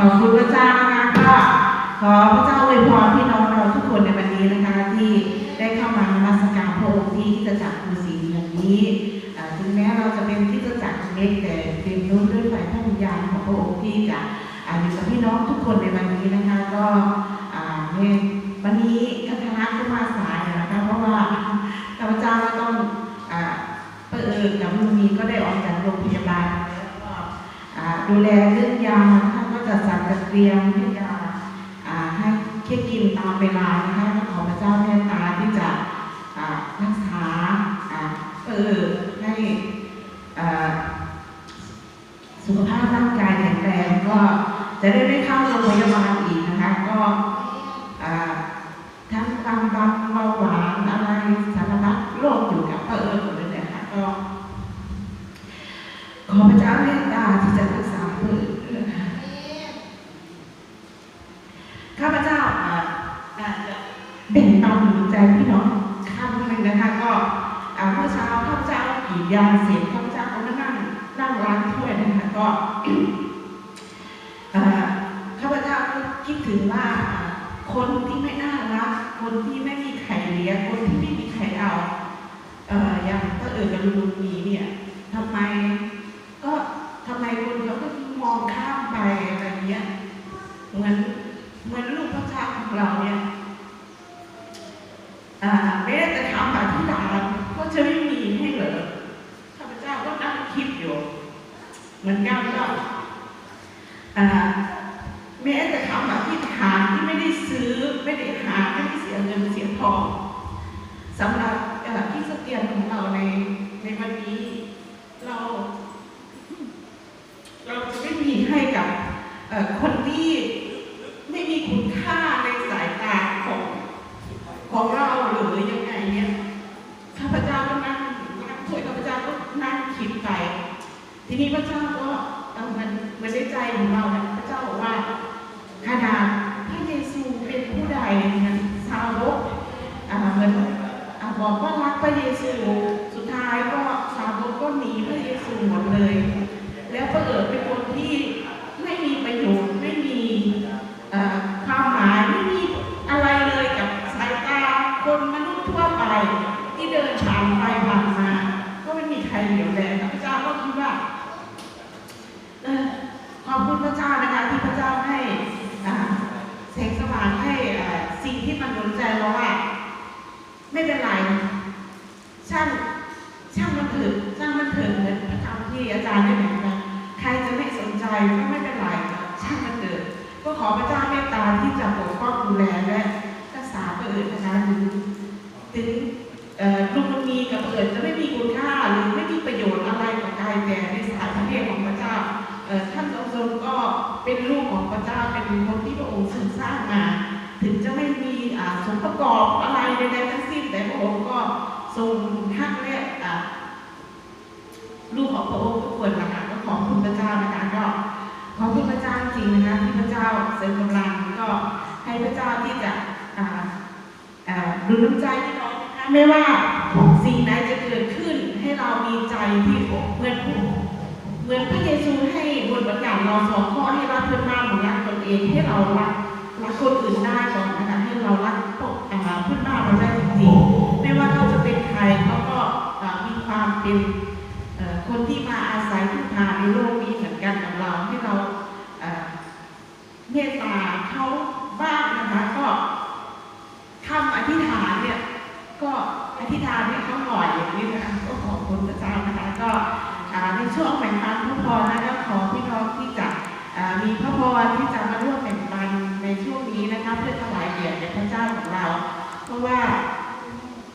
ขอบคุณพระเจ้านะคะก็ขอพระเจ้าอวยพรพี่น้องเราทุกคนในวันนี้นะคะที่ได้เข้ามานมัสการพระองค์ที่คริสตจักรภูสีแห่งนี้ถึงแม้เราจะเป็นคริสตจักรเล็กแต่เต็มล้นด้วยไฟพระวิญญาณของพระองค์ที่จะอยู่กับพี่น้องทุกคนในวันนี้นะคะก็ในวันนี้คณะก็มาสายนะคะเพราะว่าข้าพเจ้าก็ต้องเปิดกับลุงมีก็ได้ออกจากโรงพยาบาลแล้วก็ดูแลเรื่องยาท่านก็ จะสั่งจัดเตรียมที่จะให้แค่กินตามเวลานะคะขอพระเจ้าเมตตาที่จะรักษาเออให้สุขภาพร่างกายแข็งแรงก็จะได้ไม่เข้าโรงพยาบาลอีกอ่าทั้งความดันเบาหวานอะไรสารพัดโรคอยู่กับเออหมดเลยนะคะก็ ขอพระเจ้าเมตตาที่จะรักษาผู้อื่นข้าพเจ้าอ่าอาจจะแบ่งตามหัวใจพี่น้องข้ามหนึ่งนะคะ ก็อ่าเมื่อเช้าข้าพเจ้ากรีด ยาเสร็จข้าพเจ้าก็มานั่งนั่งล้างถ้วยนะคะก็ข้าพเจ้าก็คิดถึงว่าคนที่ไม่น่ารัก คนที่ไม่มีใครเลี้ยงคนที่ไม่มีใครเอาเออย่างพระเอิญกับลุงมีเนี่ยทำไมก็ทำไมคนเขาก็มองข้ามไปอะไรเงี้ยเหมือนเหมือนลูกพระเจ้าของเราเนี่ยไม่ได้จะทำแบบที่ด่านก็จะไม่มีให้เหรอข้าพเจ้าก็นั่งคิดอยู่ เห มือนกันก็อ่าแม้แต่คำอธิษฐานที่ไม่ได้ซื้อไม่ได้หาไม่ได้เสียเงินเสียทองสำหรับเอ่อที่สเตียนของเราในในวันนี้ เรา เราจะไม่มีให้กับคนที่ไม่มีคุณค่าในสายตาของของเราหรือยังไงเนี่ยข้าพเจ้าก็นั่งนั่งคุยข้าพเจ้าก็นั่งคิดไป ทีนี้พระเจ้ามันมันในใจของเราเนี่ยพระเจ้าบอกว่าขนาดพระเยซูเป็นผู้ใดเนี่ยสาวกอ่าเหมือนอ่าบอกว่ารักพระเยซูสุดท้ายก็สาวกก็หนีพระเยซูหมดเลย แล้วก็เอิดเป็นคนที่ไม่มีประโยชน์ไม่มีความหมายไม่มีอะไรเลยกับสายตาคนมนุษย์ทั่วไป ที่เดินผ่านไปผ่านมา ก็ไม่มีใครเหลียวแลพระเจ้าก็คิดว่าออขอบคุณพระเจ้านะคะที่พระเจ้าให้แสงสว่างให้สิ่งที่มันดนใจเราว่า ไม่เป็นไรช่างช่างมันเถิดช่างมันเถิดเหมือนพระคำที่อาจารย์ได้บอก ก็ไม่เป็นไรช่างมันเถิดก็ขอพระเจ้าเมตตาที่จะปกป้องดูแลและรักษาผู้อื่นะคะถึงถึงลูกมันมีกับผู้อื่นจะไม่มีคุณค่าหรือไม่มีประโยชน์อะไรกับใครแต่ในสายพระเนตรของพระเจ้าท่านทรงๆก็เป็นลูกของพระเจ้าเป็นคนที่พระองค์ทรงสร้างมาถึงจะไม่มีส่วนประกอบอะไรใดๆทั้งสิ้น แต่พระองค์ก็ทรงทักและลูกของพระองค์ทุกคนนะคะก็ขอบคุณพระเจ้านะคะก็ ขอบคุณพระเจ้าจริงนะคะที่พระเจ้าเสริมกำลังก็ให้พระเจ้าที่จะดูน้ำใจพี่น้องนะคะไม่ว่าสิ่งไหนจะเกิดขึ้นให้เรามีใจที่เหมือนเหมือนพระเยซูให้บทประกาศเราสองข้อให้รักเพื่อนบ้านเหมือนรักตนเองให้เรารักรักคนอื่นได้ก่อนนะคะให้เรารักพวกอ่าเพื่อนบ้านเราได้จริงๆไม่ว่าเขาจะเป็นใครเขาก็อ่ามีความเป็น คนที่มาอาศัยทุกทางในโลกนี้เหมือนกันกับเราให้เราเมตตาเขาบ้างนะคะก็คำอธิษฐานเนี่ยก็อธิษฐานให้เขาหน่อยอย่างนี้นะคะก็ขอบคุณพระเจ้านะคะก็ในช่วงแบ่งปันพระพรนะคะขอพี่น้องที่จะมีพระพรที่จะมาร่วมแบ่งปันในช่วงนี้นะคะเพื่อถวายเกียรติแด่พระเจ้าของเรา เพราะว่า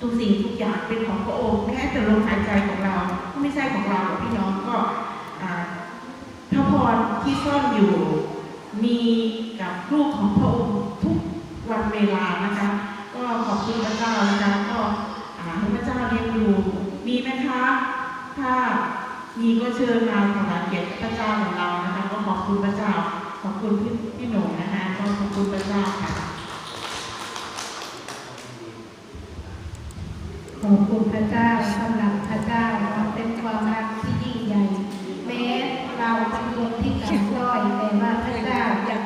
ทุกสิ่งทุกอย่างเป็นของพระองค์แม้แต่ลมหายใจของเราก็ไม่ใช่ของเราหรอกพี่น้องก็อ่าพระพรที่ซ่ อนอยู่ มีกับลูกของพระองค์ทุกวันเวลานะคะ ก็ขอบคุณพระเจ้านะคะก็อ่าให้พระเจ้าเลี้ยงดูมีไหมคะ ถ้ามีก็เชิญมาถวายเกียรติพระเจ้าของเรานะคะ ก็ขอบคุณพระเจ้า ขอบคุณพี่พี่หนุ่มนะคะก็ขอบคุณพระเจ้าค่ะขอบคุณพระเจ้าสำหรับพระเจ้ามันเป็นความรักที่ยิ่งใหญ่ แม้เราเป็นคนที่กัดกร้อยแต่ว่าพระเจ้ายัง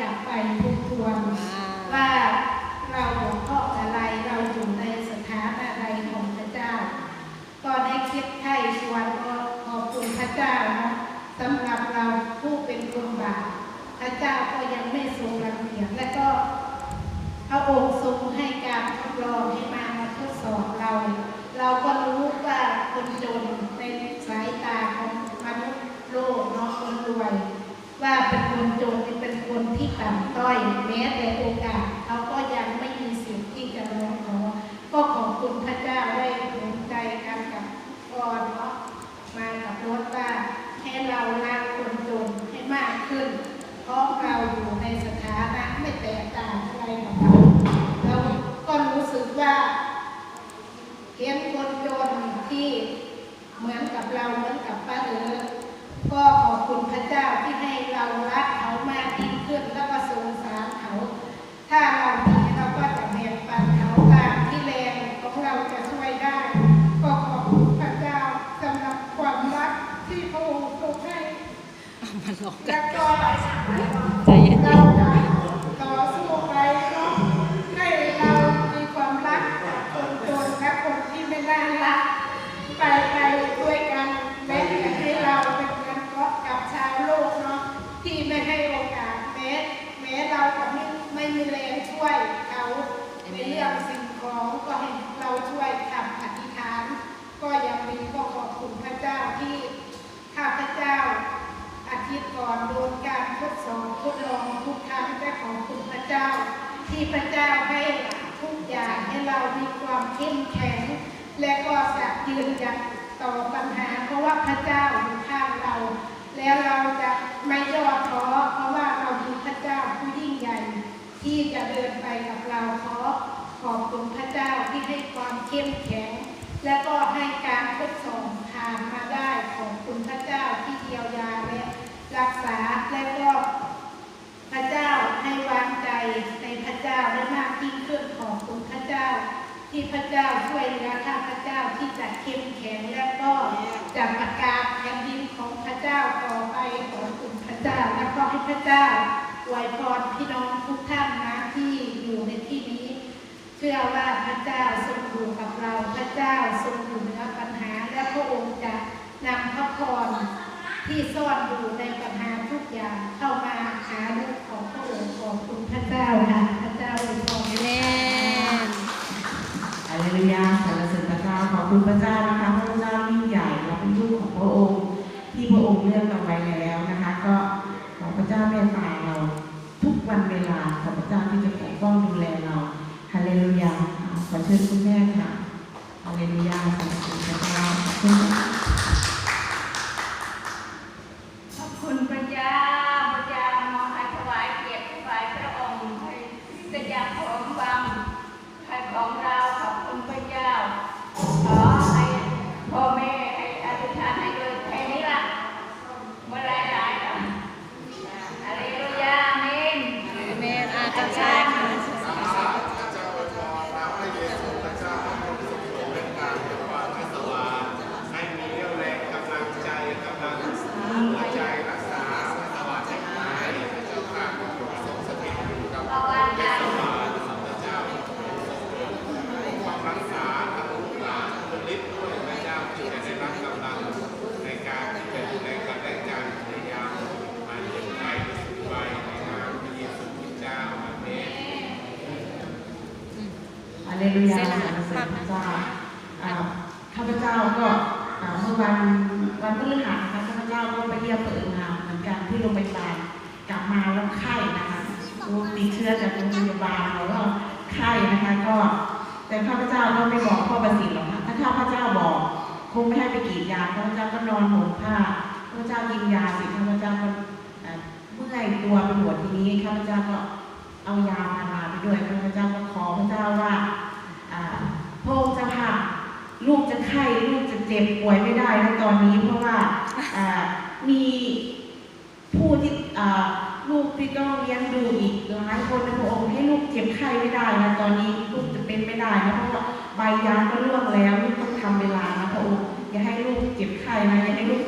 กลับไปทบทวน ว่าเราบกพร่องอะไรเราอยู่ในสถานอะไรของพระเจ้า ก็ได้คิดไถ่ชวนก็ขอบคุณพระเจ้านะสำหรับเรา ผู้เป็นคนบาปพระเจ้าก็ยังไม่ทรงรังเกียจและก็พระองค์ทรงให้การทดลองให้มามาทดสอบเรา เราก็รู้ว่าคนจนในสายตาของมนุษย์โลกเนาะคนรวย ว่าเป็นคนจนเป็นคนที่ต่ำต้อย แม้แต่โอกาสเขาก็ยังไม่มีสิทธิ์ที่จะร้องขอก็ขอบคุณพระเจ้าได้เห็นใจกันกับกอนเนาะมากับรถว่าให้เรารักคนจนให้มาก ขึ้น เพราะเราอยู่ในสถานะไม่แตกต่างอะไรกับเราเราก็รู้สึกว่าเห็นคนจนที่เหมือนกับเราเหมือนกับป้าเอ๋อก็ขอบคุณพระเจ้าที่ให้เรารัก และก็ใจเย็นเราจะต่อสู้ไปเนาะให้เรามีความรักกับคนจนและคนที่ไม่น่ารัก ไปไปด้วยกันแม้แต่ให้เราเป็นเงินก็กับชาวโลกเนาะที่ไม่ให้โอกาสแม้แม้เราก็ไม่ไม่มีแรงช่วยเขาในเรื่องสิ่งของก็ให้เราช่วยทำอธิษฐาน ก็ยังมีก็ขอบคุณพระเจ้าที่ข้าพเจ้า อาทิตย์ก่อนโดนการทดสอบทดลองทุกครั้งแต่ขอบคุณพระเจ้า ที่พระเจ้าให้ทุกอย่างให้เรามีความ เข้มแข็ง และก็จะยืนหยัดต่อปัญหา เพราะว่าพระเจ้าอยู่ข้างเรา แล้วเราจะไม่ย่อท้อเพราะว่าเรามีพระเจ้าผู้ยิ่งใหญ่ ที่จะเดินไปกับเราขอขอบคุณพระเจ้าที่ให้ความเข้มแข็ง และก็ให้การทดสอบผ่านมาได้ขอบคุณพระเจ้าที่เยียวยาและรักษาและก็พระเจ้าให้วางใจในพระเจ้าได้มากยิ่งขึ้นขอบคุณพระเจ้า ที่พระเจ้าช่วยเหลือข้าพระเจ้าที่จะเข้มแข็งและก็จะประกาศแผ่นดินของพระเจ้าต่อไปขอบคุณพระเจ้าและก็ให้พระเจ้าอวยพรพี่น้องทุกท่านนะที่อยู่ในที่นี้ เชื่อว่าพระเจ้าทรงอยู่กับเราพระเจ้าทรงอยู่เหนือปัญหา และพระองค์จะนำพระพรที่ซ่อนอยู่ในปัญหาทุกอย่างเข้ามาหาลูกของพระองค์ขอบคุณพระเจ้าค่ะพระเจ้าอวยพรแม่ เลลูยาสรรเสริญพระเจ้าขอบคุณพระเจ้านะคะพระเจ้ายิ่งใหญ่เราเป็นลูกของพระองค์ ที่พระองค์เลือกเราไว้แล้วนะคะ ก็ขอพระเจ้าเมตตาเราทุกวันเวลาขอพระเจ้าที่จะปกป้องดูแลเราฮาเลลูยาขอเชิญคุณแม่ค่ะฮาเลลูยาสรรเสริญพระเจ้าขอบคุณค่ะ ขอบคุณพระเจ้าพระเจ้าขอให้ถวายเกียรติถวายพระองค์ให้เป็นอย่างพระองค์ฟังให้ของเราขอบคุณพระเจ้า ขอให้พ่อแม่ให้อธิษฐานให้ด้วยแค่นี้ละเมื่อไรหลายๆแล้วอะเลลูยาอาเมน แม่อาจารย์ชายค่ะ ให้มีเรี่ยวแรงกำลังใจกำลังหัวใจรักษาสวัสดิ์หายพระเจ้าค่ะทรงสถิตอยู่กับ เพราะว่าใจ สวาสพระเจ้าทรงความรักษาทางลูกหลานคุณฤทธิ์ด้วยพระเจ้าที่จะได้รับกำลังในการที่จะดูแลกันและกันในยามมาเย็นไปสุดไปในนามพระเยซูคริสต์เจ้าอาเมน ฮา เลลูยาสรรเสริญพระเจ้าอ่าข้าพเจ้าก็อ่าเมื่อวันวันพฤหัสนะคะข้าพเจ้าก็ไปเยี่ยมเปิดงานเหมือนกันที่โรงพยาบาลกลับมาแล้วไข้นะคะรู้ติดเชื้อจากโรงพยาบาลแล้วก็ไข้นะคะก็ แต่ข้าพเจ้าก็ไม่บอกพ่อประสิทธิ์หรอกค่ะถ้าข้าพเจ้าบอกคงไม่ให้ไปกรีดยาข้าพเจ้าก็นอนห่มผ้าข้าพเจ้ากินยาเสิข้าพเจ้าก็เอ่อเมื่อยตัวไปหมดทีนี้ข้าพเจ้าก็เอายาพาราไปด้วยข้าพเจ้าก็ขอพระเจ้าว่าอ่าพระองค์เจ้าค่ะลูกจะไข้ลูกจะ เจ็บป่วยไม่ได้ในตอนนี้เพราะว่ามีผู้ที่ลูกที่ต้องเลี้ยงดูอีกหลายคนนะพระองค์ให้ลูกเจ็บไข้ไม่ได้นะตอนนี้ลูกจะเป็นไม่ได้นะเพราะว่าใบยาก็ล่วงแล้วลูกต้องทำเวลานะพระองค์อย่าให้ลูกเจ็บไข้นะอย่าให้ลูก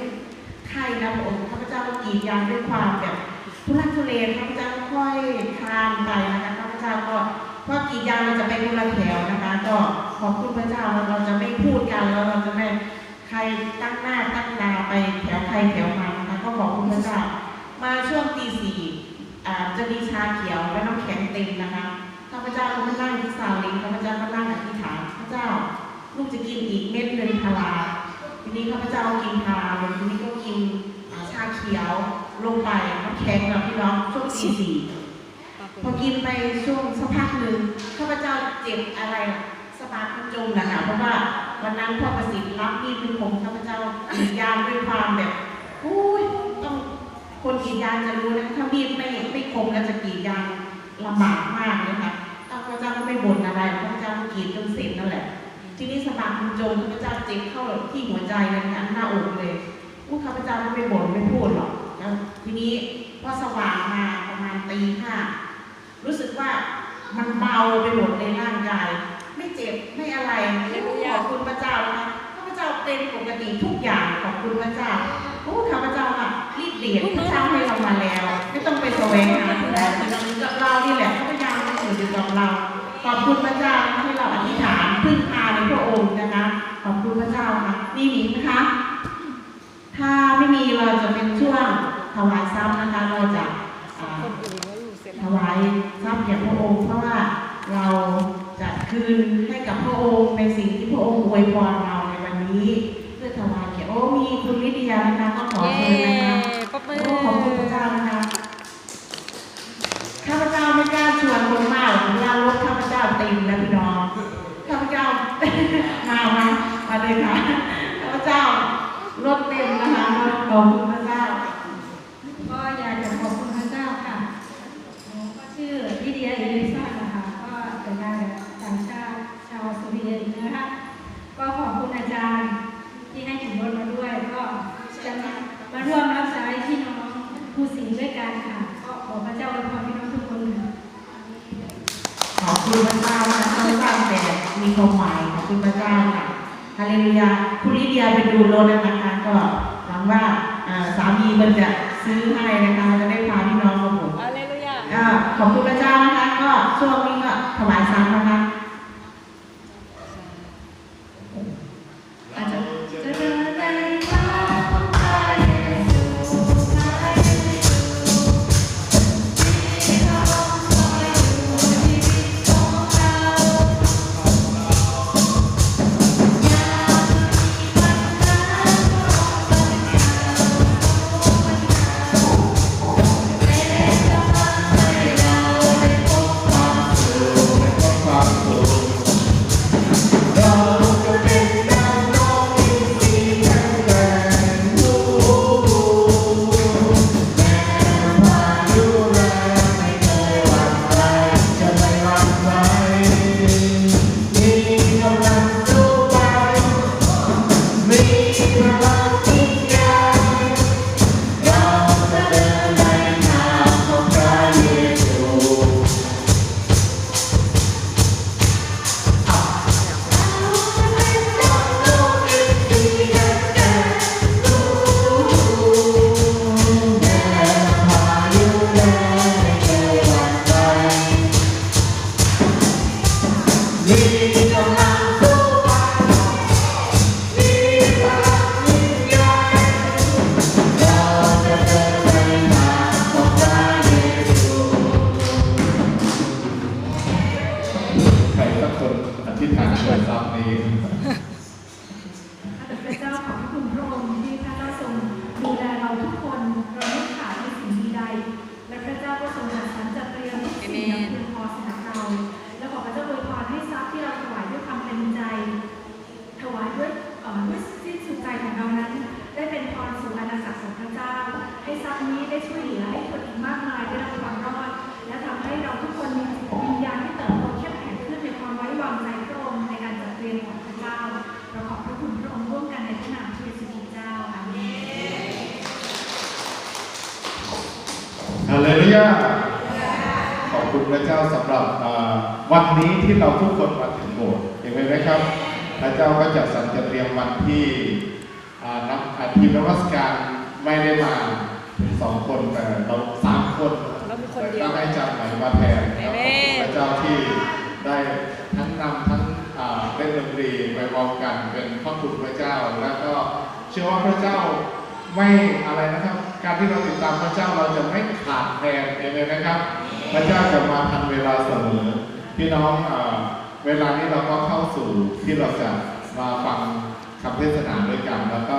ไข้นะพระองค์ข้าพเจ้าก็กรีดยางด้วยความแบบทุลักทุเลข้าพเจ้าค่อยคลานไปนะคะข้าพเจ้าก็เพราะกี่ยางเราจะไปคนละแถวนะคะก็ อบคุณพระเจ้าแล้วเราจะไม่พูดกันแล้วเราจะไม่ใครตั้งหน้าตั้งตาไปแถวใครแถวมันนะคะก็ขอบคุณพระเจ้า มาช่วงตีสี่จะมีชาเขียวและน้ำแข็งเต็มนะคะข้าพเจ้าก็มานั่งที่ซาลิงข้าพเจ้าก็นั่งอธิษฐานพระเจ้า ลูกจะกินอีกเม็ดหนึ่งพาราทีนี้ข้าพเจ้ากินพาราทีนี้ก็กินชาเขียวลงไปน้ำแข็งกับพี่น้องช่วงตีสี่พอกินไปช่วงสักพักหนึ่งข้าพเจ้าเจ็บอะไร สะบาดมันจมนะคะเพราะว่าวันนั้นพ่อประสิทธิ์รับมีดเป็นผมข้าพเจ้ากรีดยางด้วยความแบบอุ้ยต้องคนกรีดยางจะรู้นะถ้ามีดไม่ไม่คมแล้วจะกรีดยางลำบากมากเลยค่ะข้าพเจ้าก็ไม่บ่นอะไรข้าพเจ้าก็กรีดจนเสร็จนั่นแหละ ทีนี้สะบาดมันจมข้าพเจ้าเจ็บเข้าที่หัวใจเลยนะคะหน้าอกเลยอู้ข้าพเจ้าก็ไม่บ่นไม่พูดหรอกแล้วทีนี้พอสว่างมาประมาณตีห้ารู้สึกว่ามันเบาไปหมดในร่างกาย ไม่เจ็บไม่อะไรขอบคุณพระเจ้านะคะข้าพเจ้าเป็นปกติทุกอย่างขอบคุณพระเจ้าโอ้ข้าพเจ้าค่ะรีบเดียดพระเจ้าให้เรามาแล้ว ไม่ต้องไปแสวงหาที่ไหนอยู่กับเรานี่แหละพระเจ้าอยู่กับเรา ขอบคุณพระเจ้าที่เราอธิษฐานพึ่งพาในพระองค์นะคะ ขอบคุณพระเจ้าค่ะมีหมิงไหมคะถ้าไม่มีเราจะเป็นช่วงถวายซ้ำนะคะเราจะอ่าคนอื่นก็อยู่เสร็จถวายทรัพย์แก่พระองค์เพราะว่าเราจะ คืนให้กับพระองค์ในสิ่งที่พระองค์อวยพรเราในวันนี้ เพื่อถวายแก่โอ้มีคุณลิเดียนะคะก็ขอเย้เชิญนะคะโอ้ขอบคุณพระเจ้านะคะข้าพเจ้าไม่กล้าชวนคนมากเวลารถข้าพเจ้าเต็มนะพี่น้องข้าพเจ้ามามามาเลยค่ะข้าพเจ้ารถเต็มนะคะขอบคุณพระเจ้า ก็อยากจะขอบคุณพระเจ้าค่ะหนูก็ชื่อลิเดียเอลิซ่านะคะ ก็เป็นนางแบบต่างชาติชาวสวีเดนนะคะ ก็ขอบคุณอาจารย์ที่ให้ถึงรถมาด้วย ก็จะมามาร่วมรับใช้พี่น้องผู้สิงด้วยกันค่ะ ก็ขอพระเจ้าอวยพรพี่น้องทุกคนค่ะ ขอบคุณพระเจ้านะคะสั้นๆแต่มีความหมายขอบคุณพระเจ้าค่ะฮาเลลูยาคุณลิเดียไปดูรถนะคะ ก็หวังว่าอ่าสามีมันจะซื้อให้นะคะจะได้พาพี่น้องมาหมด อาเลลูยา ก็ ของคุณพระเจ้านะคะก็ช่วงนี้ ยาขอบคุณพระเจ้าสำหรับเอ่อวันนี้ที่เราทุกคนมาถึงโบสถ์เห็นไหมครับ พระเจ้าก็จัดสรรจัดเตรียมวันที่อ่านักอ่าทีมนวัตการไม่ได้มาถึงสองคนแต่เราสามคนเรามีคนเดียวก็ให้จำหมายมาแทนครับขอบคุณพระเจ้าที่ได้ทั้งนำทั้งอ่าเล่นดนตรีไปพร้อมกันเป็นพระคุณพระเจ้าแล้วก็เชื่อว่าพระเจ้าไม่อะไรนะครับ การที่เราติดตามพระเจ้าเราจะไม่ขาดแคลนเลยนะครับ พระเจ้าจะมาทันเวลาเสมอพี่น้องเวลานี้เราก็เข้าสู่ที่เราจะมาฟังคำเทศนาด้วยกัน แล้วก็